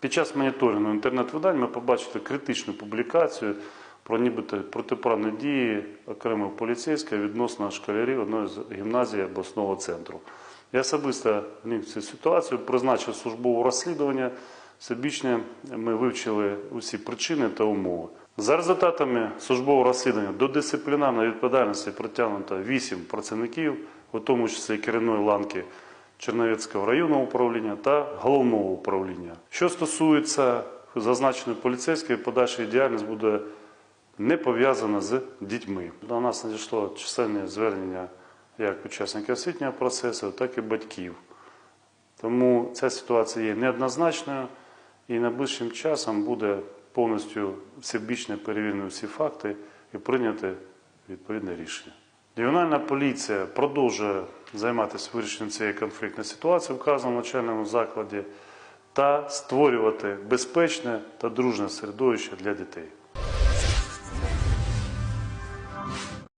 Під час моніторингу інтернет-видань ми побачили критичну публікацію про нібито протиправні дії окремого поліцейського відносно школярів одної з гімназій обласного центру. Я особисто в цю ситуацію, призначив службове розслідування. Всебічно ми вивчили усі причини та умови. За результатами службового розслідування до дисциплінарної відповідальності притягнуто 8 працівників, у тому числі керівної ланки Черновецького районного управління та головного управління. Що стосується зазначеної поліцейської, подальша діяльність буде не пов'язана з дітьми. До нас надійшло чисельне звернення як учасників освітнього процесу, так і батьків. Тому ця ситуація є неоднозначною і найближчим часом буде повністю всебічно перевірені всі факти і прийняти відповідне рішення. Регіональна поліція продовжує займатися вирішенням цієї конфліктної ситуації в вказаному навчальному закладі та створювати безпечне та дружне середовище для дітей.